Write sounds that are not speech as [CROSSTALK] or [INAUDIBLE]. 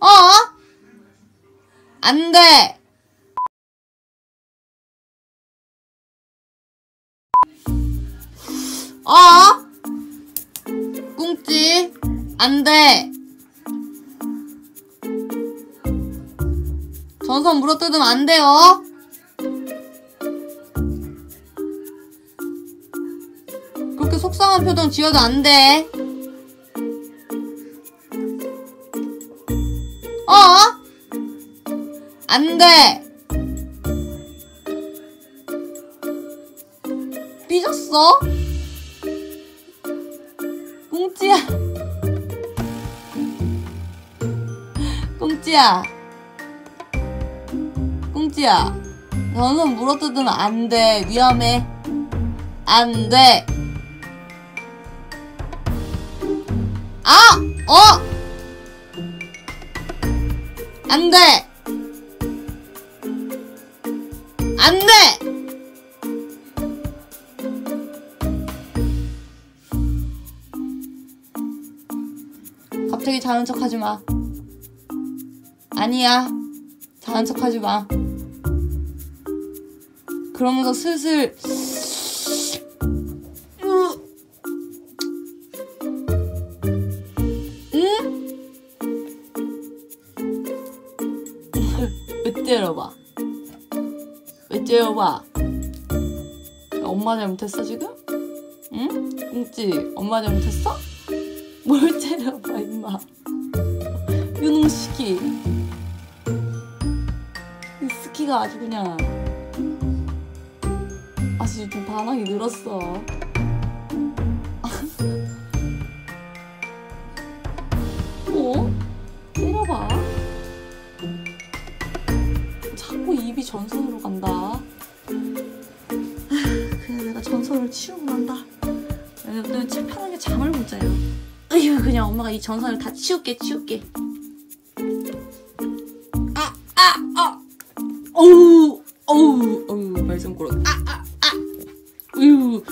어? 안 돼! 어? 꿍찌, 안 돼! 전선 물어뜯으면 안 돼요! 그렇게 속상한 표정 지어도 안 돼! 안 돼! 삐졌어? 꽁찌야. 꽁찌야. 꽁찌야. 너는 물어뜯으면 안 돼. 위험해. 안 돼. 아! 어! 안 돼! 안 돼! 갑자기 자는 척 하지 마. 아니야. 자는 척 하지 마. 그러면서 슬슬 으. 응? 왜 때려봐? 왜 때려봐? 엄마 잘못했어 지금? 응? 꽁찌 엄마 잘못했어? 뭘 때려봐 임마 유능시키 이 스키가 아주 그냥 아주 좀 반항이 늘었어 [LAUGHS] 어? 전선으로 간다. 아, 그냥 내가 전선을 치우고 간다. 오늘 참 편하게 잠을 못 자요. 어휴 그냥 엄마가 이 전선을 다 치울게 치울게. 아 아 아 어우 어우 어우 말썽꾸러 아 아아. 어휴